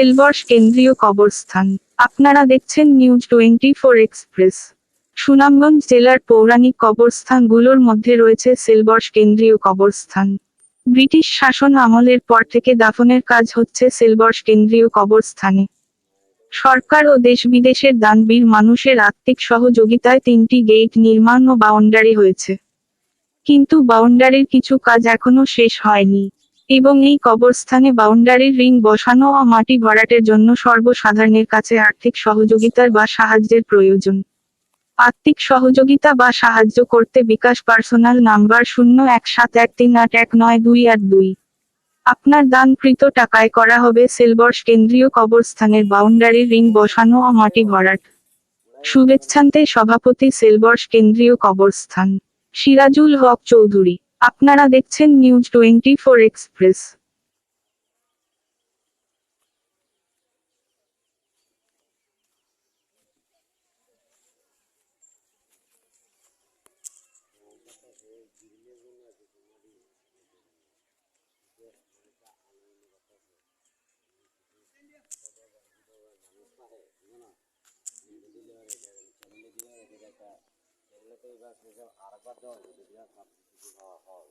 সেলবর্ষ কেন্দ্রীয় কবরস্থান। আপনারা দেখছেন news twenty four express. Sunamganj জেলার পৌরাণিক কবরস্থানগুলোর মধ্যে রয়েছে সেলবর্ষ কেন্দ্রীয় কবরস্থান। ব্রিটিশ শাসন আমলের পর থেকে দাফনের কাজ হচ্ছে সেলবর্ষ কেন্দ্রীয় কবরস্থানে। সরকার ও দেশ বিদেশের দানবীর মানুষের আত্মিক সহযোগিতায় তিনটি গেট নির্মাণ ও বাউন্ডারি হয়েছে। কিন্তু বাউন্ডারির কিছু কাজ এখনও শেষ হয়নি। এবং এই কবরস্থানে বাউন্ডারির রিং বসানো ও মাটি ভরাটের জন্য সর্বসাধারণের কাছে আর্থিক সহযোগিতার বা সাহায্যের প্রয়োজন। আর্থিক সহযোগিতা বা সাহায্য করতে বিকাশ পার্সোনাল নাম্বার শূন্য এক সাত এক তিন আট এক নয় দুই আট দুই। আপনার দানকৃত টাকায় করা হবে সেলবর্ষ কেন্দ্রীয় কবরস্থানের বাউন্ডারি রিং বসানো ও মাটি ভরাট। শুভেচ্ছান্তে সভাপতি সেলবর্ষ কেন্দ্রীয় কবরস্থান। সিরাজুল হক চৌধুরী। আপনারা দেখছেন নিউজ টোয়েন্টি ফোর এক্সপ্রেস। এইবার সেসব আরেকবার দেওয়া হবে যদি হয়।